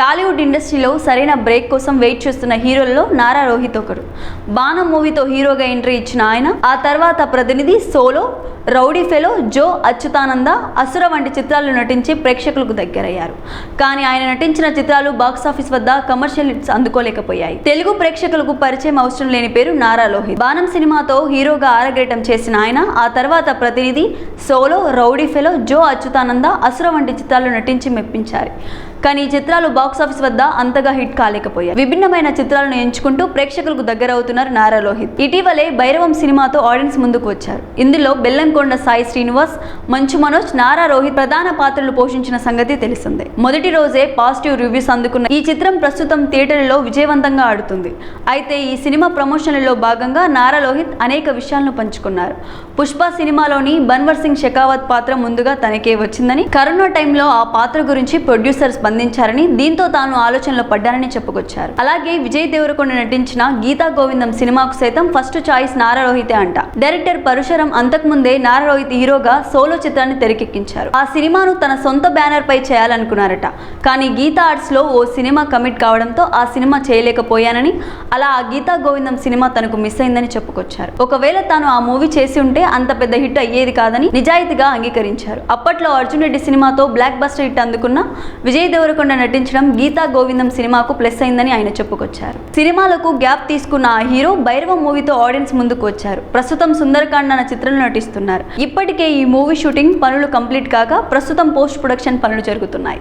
టాలీవుడ్ ఇండస్ట్రీలో సరైన బ్రేక్ కోసం వెయిట్ చేస్తున్న హీరోల్లో నారా రోహిత్ ఒకరు బాణం మూవీతో హీరోగా ఎంట్రీ ఇచ్చిన ఆయన ఆ తర్వాత Prathinidhi solo rowdy fellow Jyo Achyutananda Asura వంటి చిత్రాలు నటించి ప్రేక్షకులకు దగ్గరయ్యారు. కానీ ఆయన నటించిన చిత్రాలు బాక్సాఫీస్ వద్ద కమర్షియల్ హిట్స్ అందుకోలేకపోయాయి. తెలుగు ప్రేక్షకులకు పరిచయం అవసరం లేని పేరు నారా లోహిత్ బాణం సినిమాతో హీరోగా ఆరగేటం చేసిన ఆయన ఆ తర్వాత Prathinidhi solo rowdy fellow Jyo Achyutananda Asura వంటి చిత్రాలు నటించి మెప్పించారు. కానీ ఈ చిత్రాలు బాక్సాఫీస్ వద్ద అంతగా హిట్ కాలేకపోయాయి. విభిన్నమైన చిత్రాలను ఎంచుకుంటూ ప్రేక్షకులకు దగ్గర అవుతున్నారు నారా లోహిత్. ఇటీవలే భైరవం సినిమాతో ఆడియన్స్ ముందుకు వచ్చారు. ఇందులో బెల్లంకొండ సాయి శ్రీనివాస్ మంచు మనోజ్ నారా రోహిత్ ప్రధాన పాత్రలు పోషించిన సంగతి తెలిసిందే. మొదటి రోజే పాజిటివ్ రివ్యూస్ అందుకున్న ఈ చిత్రం ప్రస్తుతం థియేటర్లలో విజయవంతంగా ఆడుతుంది. అయితే ఈ సినిమా ప్రమోషన్లలో భాగంగా నారా లోహిత్ అనేక విషయాలను పంచుకున్నారు. పుష్ప సినిమాలోని బన్వర్ సింగ్ షెకావత్ పాత్ర ముందుగా తనకే వచ్చిందని కరోనా టైంలో ఆ పాత్ర గురించి ప్రొడ్యూసర్ స్పందించారని దీంతో తాను ఆలోచనలో పడ్డానని చెప్పుకొచ్చారు. అలాగే విజయ్ దేవరకొండ నటించిన గీతా గోవిందం సినిమాకు సైతం ఫస్ట్ చాయిస్ నారా రోహితే అంట. డైరెక్టర్ పరుశరం అంతకుముందే నారా రోహిత్ హీరోగా సోలో చిత్రాన్ని తెరకెక్కించారు. ఆ సినిమాను తన సొంత బ్యానర్ పై చేయాలనుకున్నారట. కానీ గీతా ఆర్ట్స్లో ఓ సినిమా కమిట్ కావడంతో ఆ సినిమా చేయలేకపోయానని అలా ఆ గీతా గోవిందం సినిమా తనకు మిస్ అయిందని చెప్పుకొచ్చారు. ఒకవేళ తాను ఆ మూవీ చేసి ఉంటే అంత పెద్ద హిట్ అయ్యేది కాదని నిజాయితీగా అంగీకరించారు. అప్పట్లో అర్జున్ రెడ్డి సినిమాతో బ్లాక్ బస్టర్ హిట్ అందుకున్న విజయ్ దేవరకొండ నటించడం గీతా గోవిందం సినిమాకు ప్లస్ అయిందని ఆయన చెప్పుకొచ్చారు. సినిమాలకు గ్యాప్ తీసుకున్న ఆ హీరో భైరవ మూవీతో ఆడియన్స్ ముందుకు వచ్చారు. ప్రస్తుతం సుందరకాండ అన్న చిత్రంలో నటిస్తున్నారు. ఇప్పటికే ఈ మూవీ షూటింగ్ పనులు కంప్లీట్ కాగా ప్రస్తుతం పోస్ట్ ప్రొడక్షన్ పనులు జరుగుతున్నాయి.